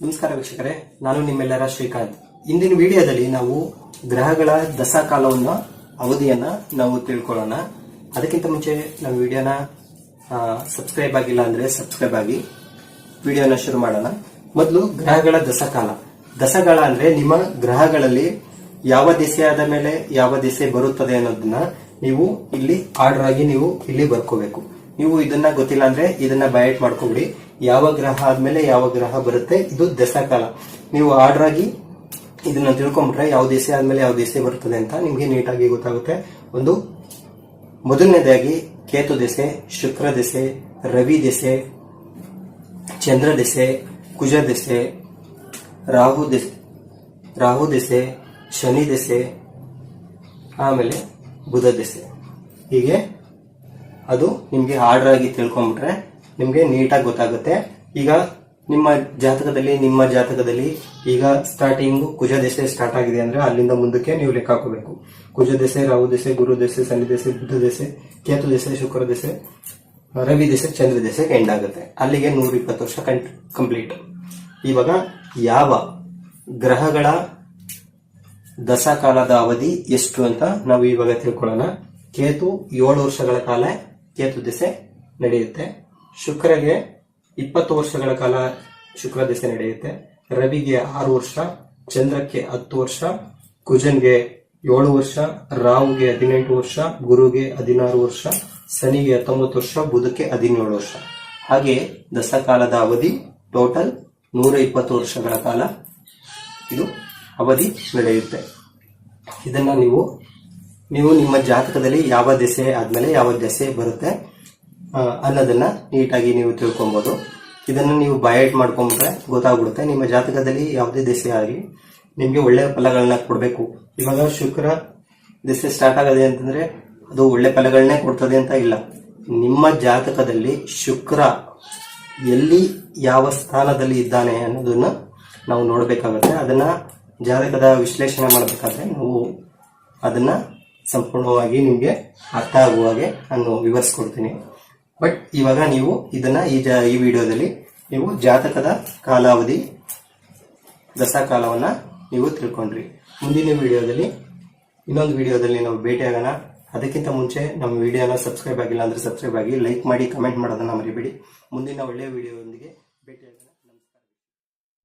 ನಮಸ್ಕಾರ ವೀಕ್ಷಕರೇ, ನಾನು ನಿಮ್ಮೆಲ್ಲರ ಶ್ರೀಕಾಂತ್. ಇಂದಿನ ವಿಡಿಯೋದಲ್ಲಿ ನಾವು ಗ್ರಹಗಳ ದಶಾಕಾಲವನ್ನ, ಅವಧಿಯನ್ನ ನಾವು ತಿಳ್ಕೊಳ್ಳೋಣ. ಅದಕ್ಕಿಂತ ಮುಂಚೆ ನಮ್ಮ ವಿಡಿಯೋನ ಸಬ್ಸ್ಕ್ರೈಬ್ ಆಗಿಲ್ಲ ಅಂದ್ರೆ ಸಬ್ಸ್ಕ್ರೈಬ್ ಆಗಿ ವಿಡಿಯೋನ ಶುರು ಮಾಡೋಣ. ಮೊದಲು ಗ್ರಹಗಳ ದಶಕಾಲ. ದಶಕಾಲ ಅಂದ್ರೆ ನಿಮ್ಮ ಗ್ರಹಗಳಲ್ಲಿ ಯಾವ ದಿಸೆಯಾದ ಮೇಲೆ ಯಾವ ದಿಸೆ ಬರುತ್ತದೆ ಅನ್ನೋದನ್ನ ನೀವು ಇಲ್ಲಿ ಆರ್ಡರ್ ಆಗಿ ನೀವು ಇಲ್ಲಿ ಬರ್ಕೋಬೇಕು. ನೀವು ಇದನ್ನ ಗೊತ್ತಿಲ್ಲ ಅಂದ್ರೆ ಇದನ್ನ ಬಯಟ್ ಮಾಡ್ಕೊಬಿಡಿ. ಯಾವ ಗ್ರಹ ಆದ್ಮೇಲೆ ಯಾವ ಗ್ರಹ ಬರುತ್ತೆ, ಇದು ದಶಕಾಲ. ನೀವು ಆರ್ಡರ್ ಆಗಿ ಇದನ್ನ ತಿಳ್ಕೊಂಡ್ಬಿಟ್ರೆ ಯಾವ ದಿಸೆ ಆದ್ಮೇಲೆ ಯಾವ ದಿಸೆ ಬರುತ್ತದೆ ಅಂತ ನಿಮ್ಗೆ ನೀಟಾಗಿ ಗೊತ್ತಾಗುತ್ತೆ. ಒಂದು, ಮೊದಲನೇದಾಗಿ ಕೇತು ದಿಸೆ, ಶುಕ್ರ ದಿಸೆ, ರವಿ ದಿಸೆ, ಚಂದ್ರ ದಿಸೆ, ಕುಜ ದಿಸೆ, ರಾಹು ದಿಸೆ ರಾಹು ದಿಸೆ, ಶನಿ ದಿಸೆ, ಆಮೇಲೆ ಬುಧ ದಿಸೆ. ಹೀಗೆ ಅದು ನಿಮ್ಗೆ ಆರ್ಡರ್ ಆಗಿ ತಿಳ್ಕೊಂಡ್ಬಿಟ್ರೆ ನಿಮ್ಗೆ ನೀಟಾಗಿ ಗೊತ್ತಾಗುತ್ತೆ. ಈಗ ನಿಮ್ಮ ಜಾತಕದಲ್ಲಿ ನಿಮ್ಮ ಜಾತಕದಲ್ಲಿ ಈಗ ಸ್ಟಾರ್ಟಿಂಗ್ ಕುಜ ದೆಸೆ ಸ್ಟಾರ್ಟ್ ಆಗಿದೆ ಅಂದ್ರೆ ಅಲ್ಲಿಂದ ಮುಂದಕ್ಕೆ ನೀವು ಲೆಕ್ಕ ಹಾಕೋಬೇಕು. ಕುಜ ದೆಸೆ, ರಾಹು ದೆಸೆ, ಗುರು ದೆಸೆ, ಶನಿ ದೆಸೆ ಬುದ್ಧ ದೆಸೆ, ಕೇತು ದೆಸೆ, ಶುಕ್ರ ದೆಸೆ, ರವಿ ದೆಸೆ, ಚಂದ್ರ ದೆಸೆ ಎಂಡ್ ಆಗುತ್ತೆ. ಅಲ್ಲಿಗೆ ನೂರ ಇಪ್ಪತ್ತು ವರ್ಷ ಕಂಪ್ಲೀಟ್ ಇವಾಗ ಯಾವ ಗ್ರಹಗಳ ದಶಾಕಾಲದ ಅವಧಿ ಎಷ್ಟು ಅಂತ ನಾವು ಇವಾಗ ತಿಳ್ಕೊಳ್ಳೋಣ. ಕೇತು ಏಳು ವರ್ಷಗಳ ಕಾಲ ಕೇತು ದಿಸೆ ನಡೆಯುತ್ತೆ. ಶುಕ್ರಗೆ ಇಪ್ಪತ್ತು ವರ್ಷಗಳ ಕಾಲ ಶುಕ್ರ ದಿಸೆ ನಡೆಯುತ್ತೆ. ರವಿಗೆ ಆರು ವರ್ಷ, ಚಂದ್ರಕ್ಕೆ ಹತ್ತು ವರ್ಷ, ಕುಜನ್ಗೆ ಏಳು ವರ್ಷ, ರಾಹುಗೆ ಹದಿನೆಂಟು ವರ್ಷ, ಗುರುಗೆ ಹದಿನಾರು ವರ್ಷ, ಶನಿಗೆ ಹತ್ತೊಂಬತ್ತು ವರ್ಷ, ಬುಧಕ್ಕೆ ಹದಿನೇಳು ವರ್ಷ. ಹಾಗೆ ದಸಕಾಲದ ಅವಧಿ ಟೋಟಲ್ ನೂರ ಇಪ್ಪತ್ತು ವರ್ಷಗಳ ಕಾಲ ಇದು ಅವಧಿ ನಡೆಯುತ್ತೆ. ಇದನ್ನ ನೀವು ನೀವು ನಿಮ್ಮ ಜಾತಕದಲ್ಲಿ ಯಾವ ದೆಸೆ ಆದ್ಮೇಲೆ ಯಾವ ದೆಸೆ ಬರುತ್ತೆ ಅನ್ನೋದನ್ನ ನೀಟಾಗಿ ನೀವು ತಿಳ್ಕೊಬಹುದು ಇದನ್ನ ನೀವು ಬಯಟ್ ಮಾಡ್ಕೊಂಡ್ಬಿಟ್ರೆ ಗೊತ್ತಾಗ್ಬಿಡುತ್ತೆ. ನಿಮ್ಮ ಜಾತಕದಲ್ಲಿ ಯಾವುದೇ ದೆಸೆ ಆಗಲಿ, ನಿಮಗೆ ಒಳ್ಳೆ ಫಲಗಳನ್ನ ಕೊಡಬೇಕು. ಇವಾಗ ಶುಕ್ರ ದೆಸೆ ಸ್ಟಾರ್ಟ್ ಆಗದೆ ಅಂತಂದ್ರೆ ಅದು ಒಳ್ಳೆ ಫಲಗಳನ್ನೇ ಕೊಡ್ತದೆ ಅಂತ ಇಲ್ಲ. ನಿಮ್ಮ ಜಾತಕದಲ್ಲಿ ಶುಕ್ರ ಎಲ್ಲಿ ಯಾವ ಸ್ಥಾನದಲ್ಲಿ ಇದ್ದಾನೆ ಅನ್ನೋದನ್ನ ನಾವು ನೋಡಬೇಕಾಗುತ್ತೆ. ಅದನ್ನ ಜಾತಕದ ವಿಶ್ಲೇಷಣೆ ಮಾಡಬೇಕಾದ್ರೆ ನಾವು ಅದನ್ನ ಸಂಪೂರ್ಣವಾಗಿ ನಿಮಗೆ ಅರ್ಥ ಆಗುವ ಹಾಗೆ ನಾನು ವಿವರಿಸ್ಕೊಡ್ತೀನಿ. ಬಟ್ ಇವಾಗ ನೀವು ಇದನ್ನ ಈ ಜ, ಈ ವಿಡಿಯೋದಲ್ಲಿ ನೀವು ಜಾತಕದ ಕಾಲಾವಧಿ ದಶಾಕಾಲವನ್ನ ನೀವು ತಿಳ್ಕೊಂಡ್ರಿ. ಮುಂದಿನ ವಿಡಿಯೋದಲ್ಲಿ, ಇನ್ನೊಂದು ವಿಡಿಯೋದಲ್ಲಿ ನಾವು ಭೇಟಿಯಾಗೋಣ. ಅದಕ್ಕಿಂತ ಮುಂಚೆ ನಮ್ಮ ವಿಡಿಯೋನ ಸಬ್ಸ್ಕ್ರೈಬ್ ಆಗಿಲ್ಲ ಅಂದ್ರೆ ಸಬ್ಸ್ಕ್ರೈಬ್ ಆಗಿ ಲೈಕ್ ಮಾಡಿ, ಕಮೆಂಟ್ ಮಾಡೋದನ್ನ ಮರಿಬೇಡಿ. ಮುಂದಿನ ಒಳ್ಳೆಯ ವಿಡಿಯೋದೊಂದಿಗೆ ಭೇಟಿಯಾಗೋಣ.